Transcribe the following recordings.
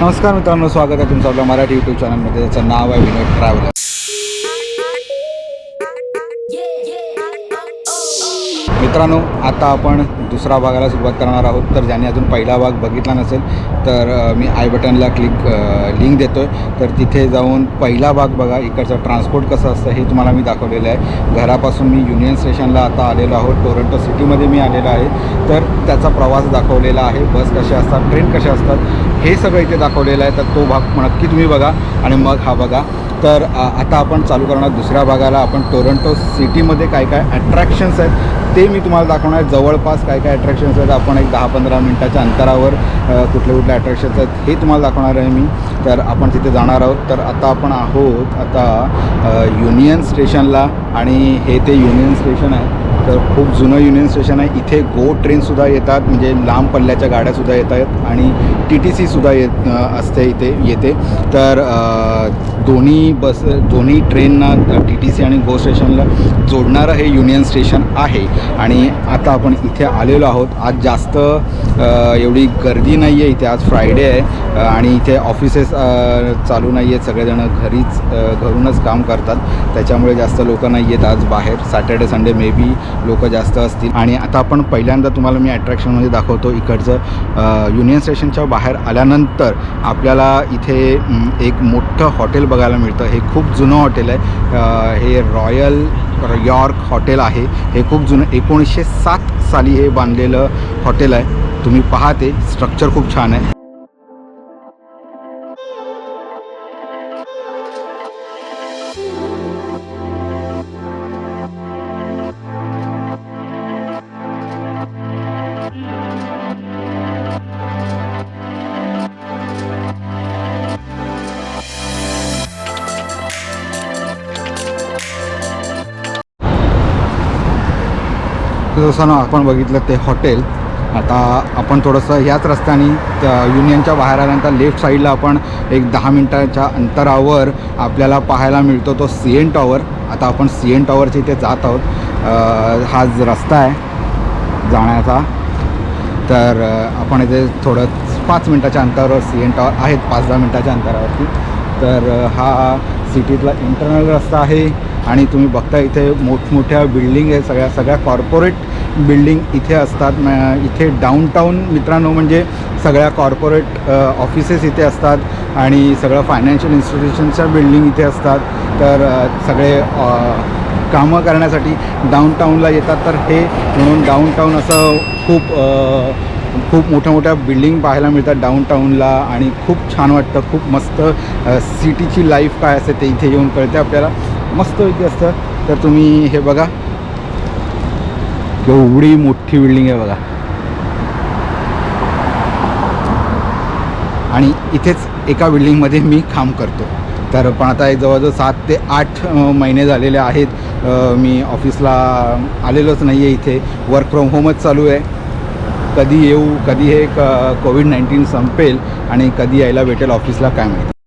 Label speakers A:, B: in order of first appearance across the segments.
A: नमस्कार मित्रांनो स्वागत आहे तुमचं आपल्या मराठी यूट्यूब चॅनलमध्ये त्याचं नाव आहे विनोद ट्रॅव्हलर मित्रांनो आता आपण दुसरा भागाला सुरुवात करणार आहोत. तर ज्याने अजून पहिला भाग बघितला नसेल तर मी आय बटनला क्लिक लिंक देतो आहे तर तिथे जाऊन पहिला भाग बघा. इकडचं ट्रान्सपोर्ट कसं असतं हे तुम्हाला मी दाखवलेलं आहे. घरापासून मी युनियन स्टेशनला आता आलेलो आहोत. टोरंटो सिटीमध्ये मी आलेलो आहे. तर त्याचा प्रवास दाखवलेला आहे. बस कशा असतात ट्रेन कशा असतात हे सगळं इथे दाखवलेलं आहे. तर तो भाग नक्की तुम्ही बघा आणि मग हा बघा. तर आता आपण चालू करणार दुसऱ्या भागाला. आपण टोरंटो सिटीमध्ये काय काय अट्रॅक्शन्स आहेत ते मी तुम्हाला दाखवणार आहे जवळपास काय काय अट्रॅक्शन्स आहेत आपण एक दहा पंधरा मिनटाच्या अंतरावर कुठले कुठले अट्रॅक्शन्स आहेत हे तुम्हाला दाखवणार आहे मी. तर आपण तिथे जाणार आहोत. तर आता आपण आहोत आता युनियन स्टेशनला आणि हे ते युनियन स्टेशन आहे. तर खूप जुनं युनियन स्टेशन आहे. इथे गो ट्रेनसुद्धा येतात म्हणजे लांब पल्ल्याच्या गाड्यासुद्धा येत आहेत आणि टी टी सीसुद्धा येत असते इथे येते. तर दोन्ही बस दोन्ही ट्रेनना टी टी सी आणि गो स्टेशनला जोडणारं हे युनियन स्टेशन आहे. आणि आता आपण इथे आलेलो आहोत. आज जास्त एवढी गर्दी नाही आहे इथे. आज फ्रायडे आहे. आणि इथे ऑफिसेस चालू नाही आहेत सगळेजण घरीच घरूनच काम करतात. त्याच्यामुळे जास्त लोक नाही आहेत आज बाहेर. सॅटर्डे संडे मे बी लोक जास्त असतील. आणि आता आपण पहिल्यांदा तुम्हाला मी अट्रॅक्शनमध्ये दाखवतो इकडचं. युनियन स्टेशनच्या बाहेर आल्यानंतर आपल्याला इथे एक मोठं हॉटेल बघायला मिळतं. हे खूप जुनं हॉटेल आहे. हे रॉयल यॉर्क हॉटेल आहे. हे खूप जुनं एकोणीसशे सात साली हे बांधलेलं हॉटेल आहे. तुम्ही पहा ते स्ट्रक्चर खूप छान आहे. तर आपण बघितलं ते हॉटेल. आता आपण थोडंसं ह्याच रस्त्याने युनियनच्या बाहेर आल्यानंतर लेफ्ट साईडला आपण एक दहा मिनटाच्या अंतरावर आपल्याला पाहायला मिळतो तो सी एन टॉवर. आता आपण सी एन टॉवरच्या इथे जात आहोत. हा रस्ता आहे जाण्याचा. तर आपण इथे थोडं पाच मिनटाच्या अंतरावर सी एन टॉवर आहेत पाच दहा मिनटाच्या अंतरावरती. तर हा सिटीतला इंटरनल रस्ता आहे. आणि तुम्ही बघता इथे मोठमोठ्या बिल्डिंग आहे सगळ्या सगळ्या कॉर्पोरेट बिल्डिंग इथे असतात म- इथे डाऊनटाऊन मित्रांनो म्हणजे सगळ्या कॉर्पोरेट ऑफिसेस इथे असतात आणि सगळं फायनान्शियल इन्स्टिट्यूशनच्या बिल्डिंग इथे असतात. तर सगळे कामं करण्यासाठी डाऊनटाऊनला येतात. तर हे म्हणून डाऊनटाऊन असं खूप खूप मोठ्या मोठ्या बिल्डिंग पाहायला मिळतात डाऊनटाऊनला आणि खूप छान वाटतं. खूप मस्त सिटीची लाईफ काय असते ते इथे येऊन कळते आपल्याला. मस्त इथे असतं. तर तुम्ही हे बघा. केवढी मोठी बिल्डिंग आहे बघा. आणि इथेच एका बिल्डिंगमध्ये मी काम करतो. तर पण आता जवळजवळ सात ते आठ महिने झालेले आहेत. मी ऑफिसला आलेलोच नाही आहे इथे वर्क फ्रॉम होमच चालू आहे. कधी येऊ कधी हे क कोविड नाईन्टीन संपेल आणि कधी यायला भेटेल ऑफिसला काय माहिती.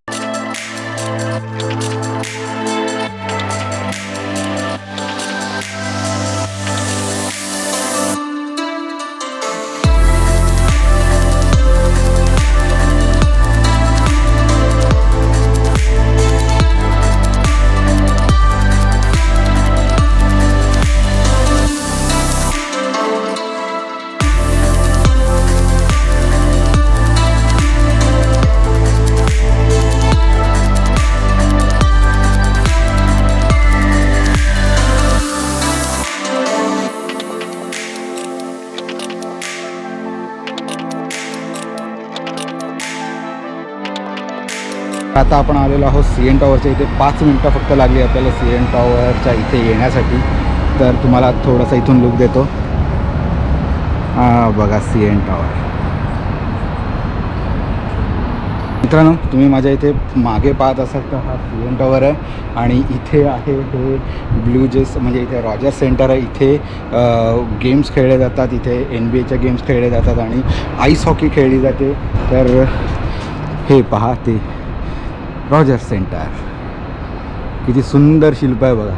A: आता आपण आलेलो आहोत सी एन टॉवरच्या इथे. पाच मिनटं फक्त लागली आपल्याला सी एन टॉवरच्या इथे येण्यासाठी. तर तुम्हाला थोडासा इथून लुक देतो. बघा सी एन टॉवर मित्रांनो तुम्ही माझ्या इथे मागे पाहत असाल तर हा सी एन टॉवर आहे. आणि इथे आहे हे ब्ल्यू जेस म्हणजे इथे रॉजर सेंटर आहे. इथे गेम्स खेळले जातात. इथे एन बी एच्या गेम्स खेळले जातात. आणि आईस हॉकी खेळली जाते. तर हे पहा ते. रॉजर सेंटर किती सुंदर शिल्प आहे बघा.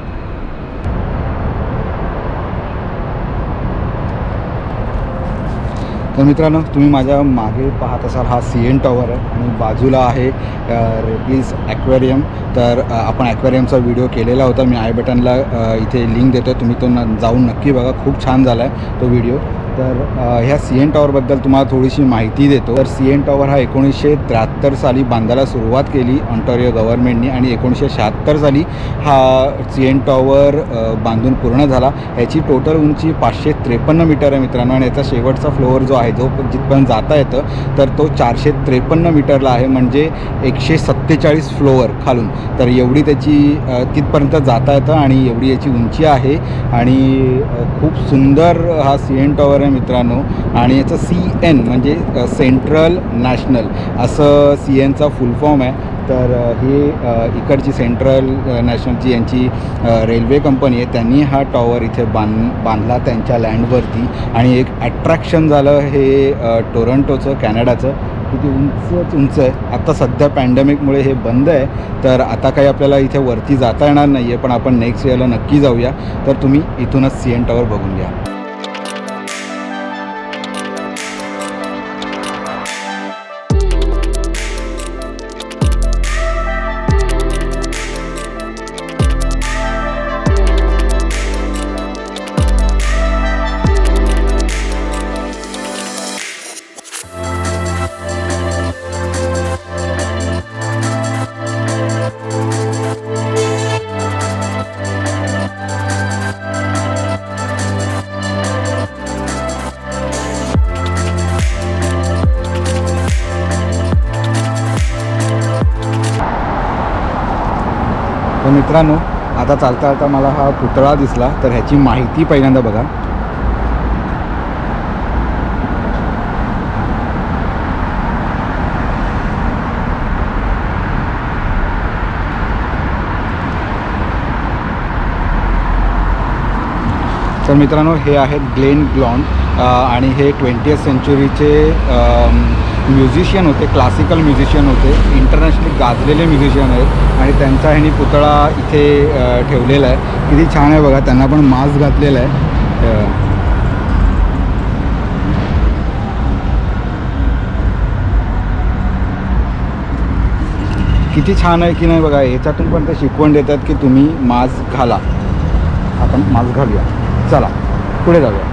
A: तर मित्रांनो तुम्ही माझ्या मागे पाहत असाल हा सी एन टॉवर आहे आणि बाजूला आहे अ, रेप्लीज ॲक्वेरियम तर आपण ॲक्वेरियमचा व्हिडिओ केलेला होता. मी आय बटनला इथे लिंक देतो तुम्ही तो न जाऊन नक्की बघा. खूप छान झाला आहे तो व्हिडिओ तर ह्या सी एन टॉवरबद्दल तुम्हाला थोडीशी माहिती देतो. तर सी एन टॉवर हा एकोणीसशे त्र्याहत्तर साली बांधायला सुरुवात केली ऑन्टॉरिओ गव्हर्नमेंटने आणि एकोणीसशे शहात्तर साली हा सी एन टॉवर बांधून पूर्ण झाला. याची टोटल उंची पाचशे त्रेपन्न मीटर आहे मित्रांनो आणि याचा शेवटचा फ्लोअर जो आहे जो जिथपर्यंत जाता येतं तर तो चारशे त्रेपन्न मीटरला आहे. म्हणजे एकशे सत्तेचाळीस फ्लोअर खालून. तर एवढी त्याची तिथपर्यंत जाता येतं आणि एवढी याची उंची आहे. आणि खूप सुंदर हा सी एन टॉवर आहे मित्रांनो आणि याचं सी एन म्हणजे सेंट्रल नॅशनल असं सी एनचा फुल फॉर्म आहे. तर हे इकडची सेंट्रल नॅशनलची यांची रेल्वे कंपनी आहे त्यांनी हा टॉवर इथे बांध बांधला त्यांच्या लँडवरती आणि एक अट्रॅक्शन झालं हे टोरंटोचं कॅनडाचं किती उंचच उंच आहे. आता सध्या पॅन्डेमिकमुळे हे बंद आहे. तर आता काही आपल्याला इथे वरती जाता येणार नाही आहे पण आपण नेक्स्ट इयरला नक्की जाऊया. तर तुम्ही इथूनच सी एन टॉवर बघून घ्या. तर मित्रांनो आता चालता चालता मला हा पुतळा दिसला तर ह्याची माहिती पहिल्यांदा बघा. तर मित्रांनो हे आहेत ग्लेन ग्लॉन्ड आणि हे ट्वेंटी सेंचुरीचे म्युझिशियन होते क्लासिकल म्युझिशियन होते इंटरनॅशनली गाजलेले म्युझिशियन आहेत आणि त्यांचा ह्यांनी पुतळा इथे ठेवलेला आहे. किती छान आहे बघा त्यांना पण मास्क घातलेला आहे. किती छान आहे की नाही बघा याच्यातून पण ते शिकवण देतात की तुम्ही मास्क घाला. आपण मास्क घालूया. चला पुढे जाऊया.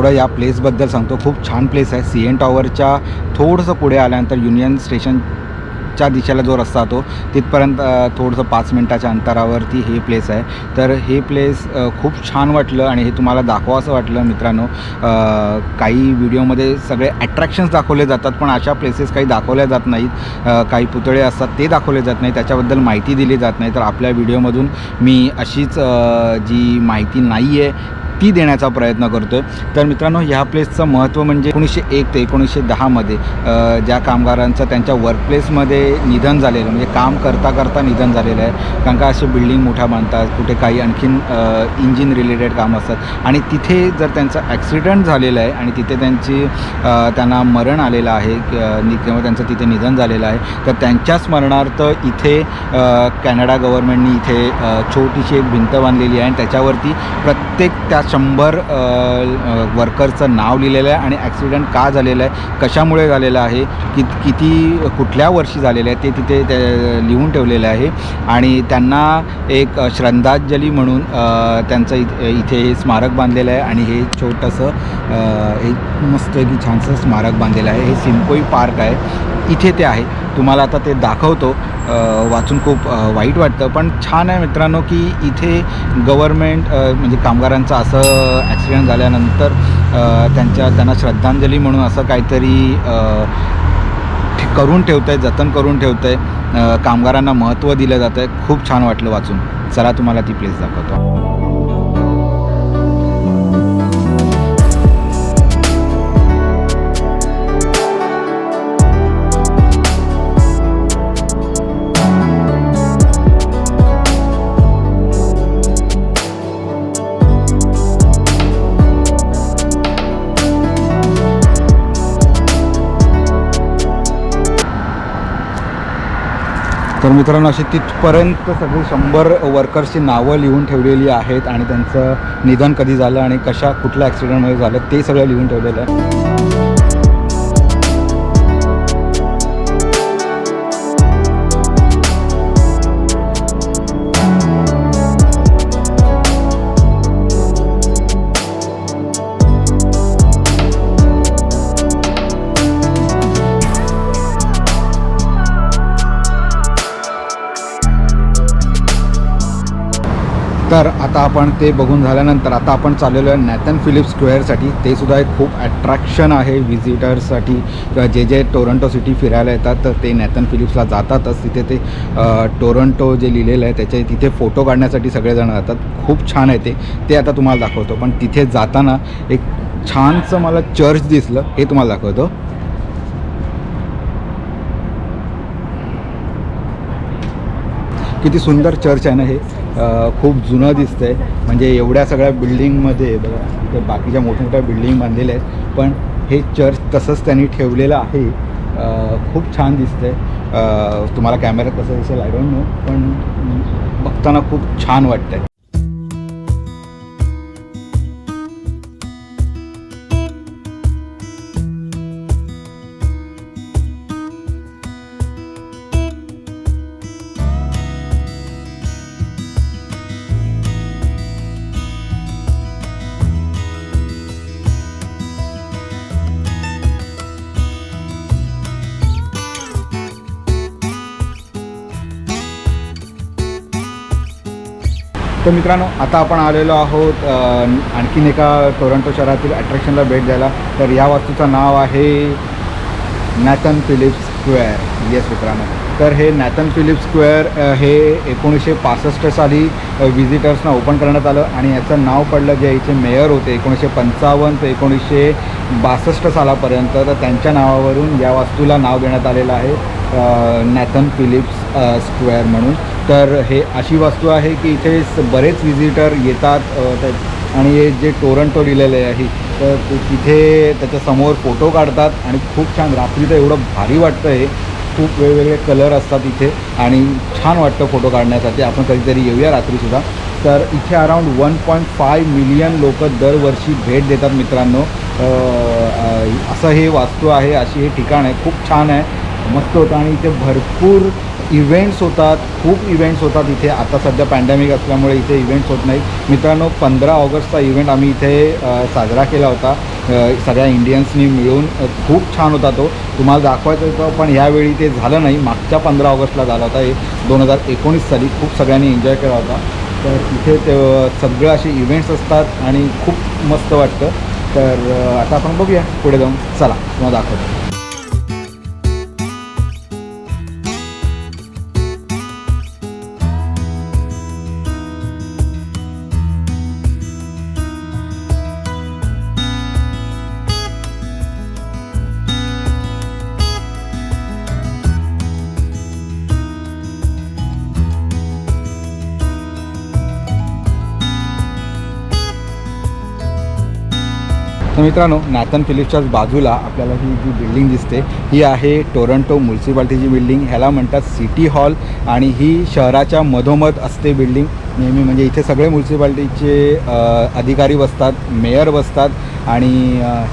A: थोडं या प्लेसबद्दल सांगतो. खूप छान प्लेस आहे. सी एन टॉवरच्या थोडंसं पुढे आल्यानंतर युनियन स्टेशनच्या दिशेला जो रस्ता तो तिथपर्यंत थोडंसं पाच मिनटाच्या अंतरावरती हे प्लेस आहे. तर हे प्लेस खूप छान वाटलं आणि हे तुम्हाला दाखवा असं वाटलं मित्रांनो. काही व्हिडिओमध्ये सगळे ॲट्रॅक्शन्स दाखवले जातात पण अशा प्लेसेस काही दाखवल्या जात नाहीत. काही पुतळे असतात ते दाखवले जात नाही त्याच्याबद्दल माहिती दिली जात नाही. तर आपल्या व्हिडिओमधून मी अशीच जी माहिती नाही आहे ती देण्याचा प्रयत्न करतो आहे तर मित्रांनो ह्या प्लेसचं महत्त्व म्हणजे एकोणीसशे एक ते एकोणीसशे दहामध्ये ज्या कामगारांचं त्यांच्या वर्कप्लेसमध्ये निधन झालेलं म्हणजे काम करता करता निधन झालेलं आहे. कारण का असे बिल्डिंग मोठ्या बांधतात कुठे काही आणखीन इंजिन रिलेटेड काम असतात. आणि तिथे जर त्यांचा ॲक्सिडंट झालेला आहे आणि तिथे त्यांची त्यांना मरण आलेलं आहे किंवा त्यांचं तिथे निधन झालेलं आहे तर त्यांच्या स्मरणार्थ इथे कॅनडा गव्हर्नमेंटनी इथे छोटीशी एक भिंत बांधलेली आहे. आणि त्याच्यावरती प्रत्येक त्या शंभर वर्करचं नाव लिहिलेलं आहे आणि ॲक्सिडेंट का झालेलं आहे कशामुळे झालेलं आहे कि किती कुठल्या वर्षी झालेलं आहे ते तिथे ते लिहून ठेवलेलं आहे. आणि त्यांना एक श्रद्धांजली म्हणून त्यांचं इथ इथे हे स्मारक बांधलेलं आहे आणि हे छोटंसं एक मस्त की छानसं स्मारक बांधलेलं आहे. हे सिम्पोई पार्क आहे. इथे ते आहे. तुम्हाला आता ते दाखवतो. वाचून खूप वाईट वाटतं. पण छान आहे मित्रांनो की इथे गव्हर्मेंट म्हणजे कामगारांचं असं ॲक्सिडेंट झाल्यानंतर त्यांच्या त्यांना श्रद्धांजली म्हणून असं काहीतरी करून ठेवत आहे जतन करून ठेवत आहे कामगारांना महत्त्व दिलं जातं आहे खूप छान वाटलं वाचून. चला तुम्हाला ती प्लेस दाखवतो. तर मित्रांनो अशी तिथपर्यंत सगळी शंभर वर्कर्सची नावं लिहून ठेवलेली आहेत आणि त्यांचं निधन कधी झालं आणि कशा कुठल्या ॲक्सिडेंटमध्ये झालं ते सगळं लिहून ठेवलेलं आहे. तर आता आपण ते बघून झाल्यानंतर आता आपण चाललेलो आहे नॅथन फिलिप स्क्वेअरसाठी ते सुद्धा एक खूप अट्रॅक्शन आहे व्हिजिटर्ससाठी किंवा जे जे टोरंटो सिटी फिरायला येतात तर ते नॅथन फिलिप्सला जातातच. तिथे ते टोरंटो जे लिहिलेलं आहे त्याचे तिथे फोटो काढण्यासाठी सगळेजण जातात. खूप छान आहे ते. ते आता तुम्हाला दाखवतो. पण तिथे जाताना एक छानसं मला चर्च दिसलं. हे तुम्हाला दाखवतो. किती सुंदर चर्च आहे ना हे. खूप जुनं दिसतंय. म्हणजे एवढ्या सगळ्या बिल्डिंगमध्ये बघा इथे बाकीच्या मोठमोठ्या बिल्डिंग बांधलेल्या आहेत. पण हे चर्च तसंच त्यांनी ठेवलेलं आहे. खूप छान दिसतं आहे तुम्हाला कॅमेऱ्यात कसं दिसेल आय डोंट नो पण बघताना खूप छान वाटतं आहे तर मित्रांनो आता आपण आलेलो आहोत आणखीन एका टोरंटो शहरातील अट्रॅक्शनला भेट द्यायला. तर या वास्तूचं नाव आहे नॅथन फिलिप्स स्क्वेअर येस मित्रांनो. तर हे नॅथन फिलिप्स स्क्वेअर हे एकोणीसशे पासष्ट साली विजिटर्सना ओपन करण्यात आलं आणि याचं नाव पडलं जे इथे मेयर होते एकोणीसशे पंचावन्न ते एकोणीसशे बासष्ट सालापर्यंत. तर त्यांच्या नावावरून या वास्तूला नाव देण्यात आलेलं आहे नॅथन फिलिप्स स्क्वेअर म्हणून. तर हे अशी वास्तू आहे की इथे बरेच विजिटर येतात त्या- आणि हे जे टोरंटो लिहिलेले आहे तर ते तिथे त्याच्यासमोर फोटो काढतात आणि खूप छान रात्री तर एवढं भारी वाटतं हे खूप वेगवेगळे कलर असतात इथे आणि छान वाटतं फोटो काढण्यासाठी. आपण कधीतरी येऊया रात्रीसुद्धा तर इथे around one point five million लोक दरवर्षी भेट देतात मित्रांनो. असं हे वास्तू आहे अशी हे ठिकाण आहे. खूप छान आहे मस्त होतं आणि इथे भरपूर इव्हेंट्स होतात खूप इव्हेंट्स होतात इथे. आता सध्या पॅन्डेमिक असल्यामुळे इथे इव्हेंट्स होत नाही मित्रांनो पंधरा ऑगस्टचा इव्हेंट आम्ही इथे साजरा केला होता. सगळ्या इंडियन्सनी मिळून खूप छान होता तो. तुम्हाला दाखवायचं होतं पण ह्यावेळी ते झालं नाही. मागच्या पंधरा ऑगस्टला झाला होता हे. दोन हजार एकोणीस साली खूप सगळ्यांनी एन्जॉय केला होता. तर इथे ते सगळं असे इव्हेंट्स असतात आणि खूप मस्त वाटतं. तर आता आपण बघूया पुढे जाऊन. चला तुम्हाला दाखवतो. मित्रांनो नॅथन फिलिप्सच्याच बाजूला आपल्याला ही जी बिल्डिंग दिसते ही आहे टोरंटो म्युन्सिपाल्टीची बिल्डिंग. ह्याला म्हणतात सिटी हॉल आणि ही शहराच्या मधोमध असते बिल्डिंग. नेहमी म्हणजे इथे सगळे म्युन्सिपाल्टीचे अधिकारी बसतात मेयर बसतात आणि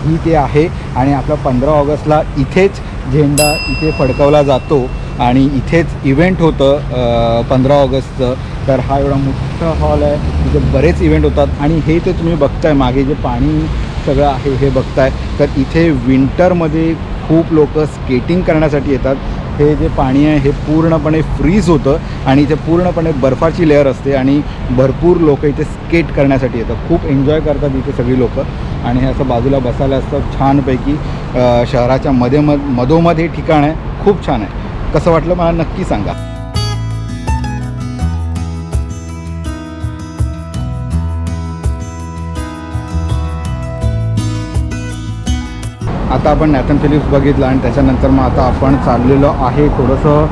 A: ही ते आहे. आणि आपला पंधरा ऑगस्टला इथेच झेंडा इथे फडकवला जातो आणि इथेच इव्हेंट होतं पंधरा ऑगस्टचं. तर हा एवढा मोठा हॉल आहे. तिथे बरेच इव्हेंट होतात. आणि हे ते तुम्ही बघताय मागे जे पाणी सगळं आहे हे बघताय. तर इथे विंटरमध्ये खूप लोक स्केटिंग करण्यासाठी येतात. हे जे पाणी आहे हे पूर्णपणे फ्रीज होतं आणि इथे पूर्णपणे बर्फाची लेअर असते आणि भरपूर लोक इथे स्केट करण्यासाठी येतात. खूप एन्जॉय करतात इथे सगळी लोक. आणि हे असं बाजूला बसायला असतं छानपैकी शहराच्या मध्ये मधोमध हे ठिकाण आहे. खूप छान आहे. कसं वाटलं मला नक्की सांगा. आता आपण नॅथन फिलिप्स बघितलं आणि त्याच्यानंतर मग आता आपण चाललेलो आहे थोडंसं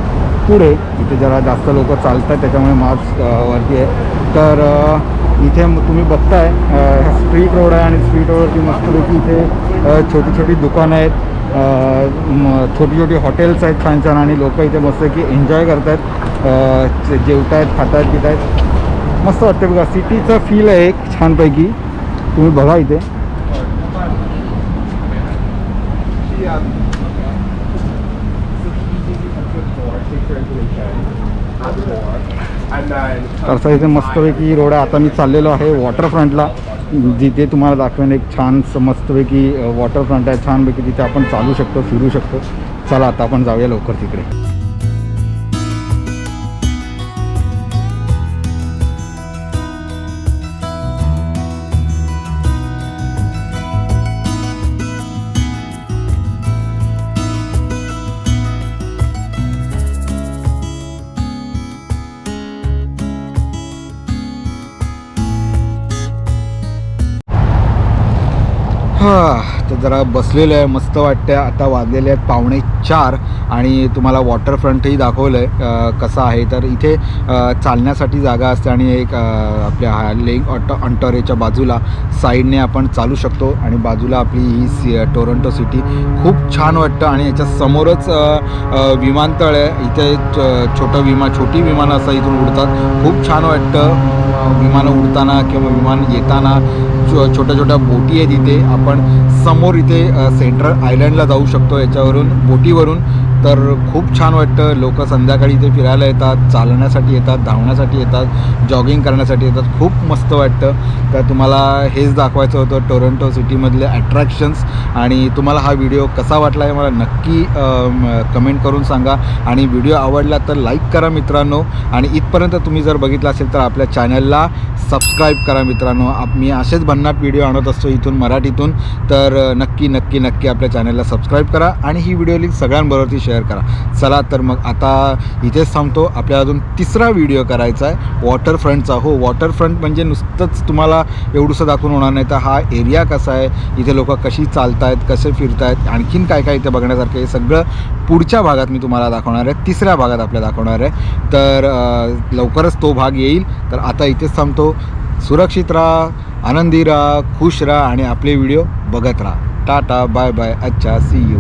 A: पुढे. इथे जरा जास्त लोक चालतात त्याच्यामुळे मास्क वरती आहे. तर इथे तुम्ही बघताय स्ट्रीट रोड आहे आणि स्ट्रीट रोडवरती मस्तपैकी इथे छोटी छोटी दुकानं आहेत. छोटी छोटी हॉटेल्स आहेत छान छान आणि लोक इथे मस्त की एन्जॉय करत आहेत जेवत आहेत खात आहेत पित आहेत मस्त वाटतं बघा सिटीचा फील आहे एक छानपैकी. तुम्ही बघा इथे. तसं इथे मस्तपैकी रोड आहे आता मी चाललेलो आहे वॉटरफ्रंटला जिथे तुम्हाला दाखवेन एक छान मस्तपैकी वॉटरफ्रंट आहे. छानपैकी तिथे आपण चालू शकतो फिरू शकतो. चला आता आपण जाऊया लवकर तिकडे. तर जरा बसलेलं आहे मस्त वाटतं आता वाजलेले आहेत पावणे चार आणि तुम्हाला वॉटरफ्रंटही दाखवलं आहे कसं आहे. तर इथे चालण्यासाठी जागा असते आणि एक आपल्या हा ऑट अंटोरेच्या बाजूला साईडने आपण चालू शकतो आणि बाजूला आपली ही सी टोरंटो सिटी खूप छान वाटतं आणि याच्या समोरच विमानतळ आहे. इथे छोटं विमान छोटी विमानं असं इथून उडतात. खूप छान वाटतं. विमानं उडताना किंवा विमान येताना छोट्या छोट्या बोटी आहेत इथे. आपण समोर इथे सेंट्रल आयलंडला जाऊ शकतो याच्यावरून बोटीवरून. तर खूप छान वाटतं. लोक संध्याकाळी इथे फिरायला येतात चालण्यासाठी येतात धावण्यासाठी येतात जॉगिंग करण्यासाठी येतात. खूप मस्त वाटतं. तर तुम्हाला हेच दाखवायचं होतं टोरंटो सिटीमधले अट्रॅक्शन्स आणि तुम्हाला हा व्हिडिओ कसा वाटला आहे मला नक्की कमेंट करून सांगा. आणि व्हिडिओ आवडला तर लाईक करा मित्रांनो. आणि इथपर्यंत तुम्ही जर बघितला असेल तर आपल्या चॅनलला सबस्क्राईब करा मित्रांनो. आप मी असेच भन्नाट व्हिडिओ आणत असतो इथून मराठीतून. तर नक्की नक्की नक्की आपल्या चॅनलला सबस्क्राईब करा आणि ही व्हिडिओ लिंक सगळ्यांबरोबरती शेअर करा. चला तर मग आता इथेच थांबतो. आपल्याला अजून तिसरा व्हिडिओ करायचा आहे. वॉटरफ्रंटचा हो वॉटरफ्रंट म्हणजे नुसतंच तुम्हाला एवढंसं दाखवून होणार नाही. तर हा एरिया कसा आहे? इथे लोक कशी चालत आहेत कसे फिरत आहेत आणखीन काय काय इथे बघण्यासारखं हे सगळं पुढच्या भागात मी तुम्हाला दाखवणार आहे. तिसऱ्या भागात आपल्या दाखवणार आहे. तर लवकरच तो भाग येईल. तर आता इथेच थांबतो. सुरक्षित राहा आनंदी राहा खुश राहा आणि आपले व्हिडिओ बघत राहा. टाटा बाय बाय अच्छा सी यू